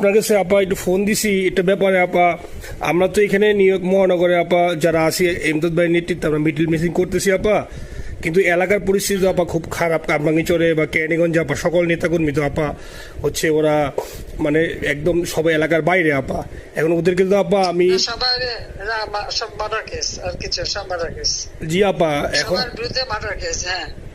আপনার কাছে আপা একটু ফোন দিছি এটা ব্যাপারে আপা আমরা তো এখানে নিউ ইয়র্ক মহানগরে আপা যারা আছি এমদাদ ভাই নেতৃত্বে আমরা মিডিল মিসিং করতেছি আপা। কিন্তু এলাকার পরিস্থিতি আপা খুব খারাপ কামরাঙ্গিচরে বা ক্যানিগঞ্জে আপা সকল নেতাকর্মী তো আপা হচ্ছে ওরা মানে একদম সবাই এলাকার বাইরে আপা। এখন ওদেরকে তো আপা আমি জি আপা এখন বিরুদ্ধে হ্যাঁ।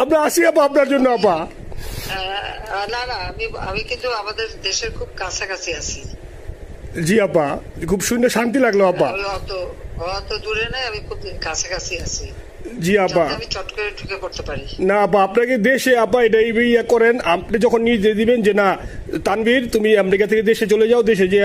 আমরা আসি আপা আপনার জন্য আপা। না না আমি আমি কিন্তু আমাদের দেশের খুব কাছাকাছি আছি। জি আপা খুব শুনে শান্তি লাগল আপা। আমি অত অত দূরে নাই আমি খুব কাছাকাছি আছি। জি আপা। যাতে আমি চট করে ঢুকে পড়তে পারি। না আপা আপনাকে দেশে আপা এটা এই ইয়ে করেন আপনি যখন নিজে দিবেন যে না তানভীর তুমি আমেরিকা থেকে দেশে চলে যাও দেশে যে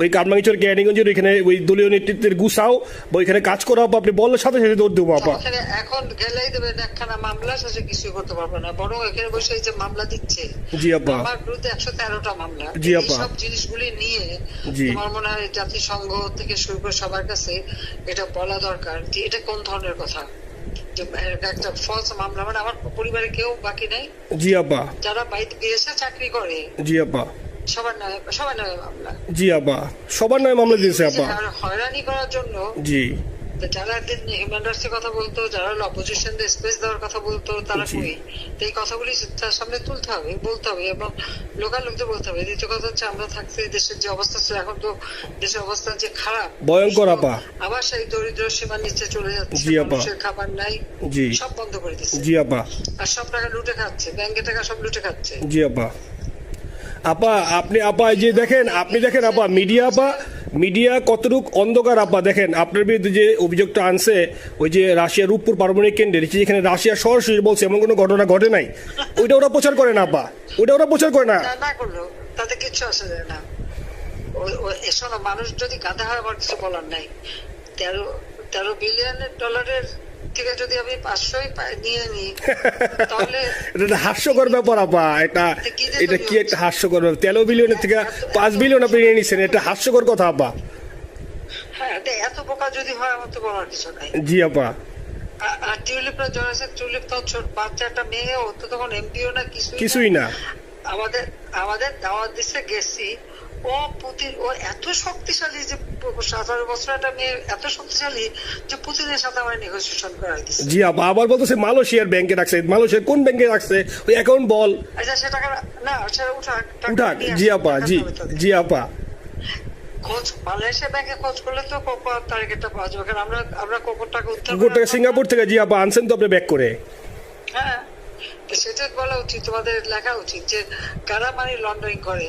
ওই কারমাঙ্গিচর ক্যানিগঞ্জের ওইখানে ওই দলীয় নেতৃত্বের গুছাও বা ওইখানে কাজ করো আপনি বললে সাথে সাথে দৌড় দেবো আপা। এখন গেলেই দেবেন একখানা মামলা শেষে কিছুই করতে পারবে না বরং এখানে বসে এই যে মামলা দিচ্ছে জি আপা। আমার বিরুদ্ধে একশো তেরোটা মামলা জি আপা। সব জিনিসগুলি নিয়ে জি। তোমার মনে হয় জাতিসংঘ থেকে শুরু করে সবার কাছে এটা বলা দরকার যে এটা কোন ধরনের কথা? একটা ফলস মামলা মানে আমার পরিবারে কেউ বাকি নেই? জি আপা যারা বাইরে বিদেশে চাকরি করে? জি আপা সবার নামে সবার নামে মামলা। জি আপা সবার মামলা দিয়েছে আপা হয়রানি করার জন্য জি। যারা হিউম্যান রাইটসের কথা বলতো যারা অপোজিশন স্পেস দেওয়ার কথা বলতো তারা। কই? এই কথাগুলি তার সামনে তুলতে হবে বলতে হবে এবং লোকাল লোকদের বলতে হবে। দ্বিতীয় কথা হচ্ছে আমরা থাকতে দেশের যে অবস্থা ছিল এখন তো দেশের অবস্থা যে খারাপ। ভয়ঙ্কর আপা। আবার সেই দরিদ্র সীমার নিচে চলে যাচ্ছে জি আপা। মানুষের খাবার নাই জি। সব বন্ধ করে দিচ্ছে। জি আপা। আর সব টাকা লুটে খাচ্ছে ব্যাংকে টাকা সব লুটে খাচ্ছে। জি আপা। আপা আপনি আপা যে দেখেন আপনি দেখেন আপা মিডিয়া আপা মিডিয়া কতটুক অন্ধকার আপা দেখেন আপনার বিরুদ্ধে যে অভিযোগটা আনছে ওই যে রাশিয়ার রূপপুর পারমাণবিক কেন্দ্রে যেখানে রাশিয়া সরাসরি বলছে এমন কোনো ঘটনা ঘটে নাই? ওইটা ওরা প্রচার করে না আপা। ওইটা ওরা প্রচার করে না। করল। তাতে কিচ্ছু আসে যায় না। শোনো মানুষ যদি গাধা হয় আমার কিছু বলার নাই। তেরো তেরো বিলিয়ন ডলারের থেকে যদি আমি পাঁচশোই নিয়ে নিই তাহলে এটা হাস্যকর ব্যাপার আপা। এটা এটা কি একটা হাস্যকর ব্যাপার? তেরো বিলিয়নের থেকে পাঁচ বিলিয়ন আপনি নিয়ে নিচ্ছেন এটা হাস্যকর কথা আপা। হ্যাঁ এত বোকা যদি হয় আমার তো বলার কিছু নাই। জি আপা। আর টিউলিপরা জড়াছে টিউলিপ তো ছোট বাচ্চা একটা মেয়ে ও তো তখন এমপিও না কিছুই কিছুই না। আমাদের আমাদের দাওয়াত দিচ্ছে গেছি। ও পুতিন ও এত শক্তিশালী যে বছর একটা মেয়ে এত শক্তিশালী যে পুতিনের সাথে আমার নেগোসিয়েশন দিচ্ছে জি আপা আবার বলতেছে মালয়েশিয়ার ব্যাংকে রাখছে। মালয়েশিয়ার কোন ব্যাংকে রাখছে? ওই অ্যাকাউন্ট বল। আচ্ছা সে টাকা না সেটা উঠাক। উঠাক জি আপা জি জি আপা। খোঁজ মালয়েশিয়া ব্যাংকে খোঁজ করলে তো কোকো তারিখটা পাওয়া যাবে। কারণ আমরা আমরা কোকোর টাকা উদ্ধার কুকুর করে সিঙ্গাপুর থেকে জি আপা আনছেন তো আপনি ব্যাক করে। হ্যাঁ তো সেটা বলা উচিত তোমাদের লেখা উচিত যে কারা মানি লন্ডারিং করে?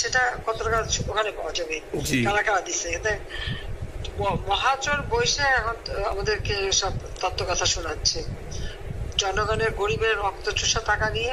সেটা কত টাকা ওখানে পাওয়া যাবে। কারা কারা দিচ্ছে এতে মহাচর বৈশে এখন আমাদেরকে সব তত্ত্ব কথা শোনাচ্ছে। জনগণের গরিবের রক্ত চুষা টাকা নিয়ে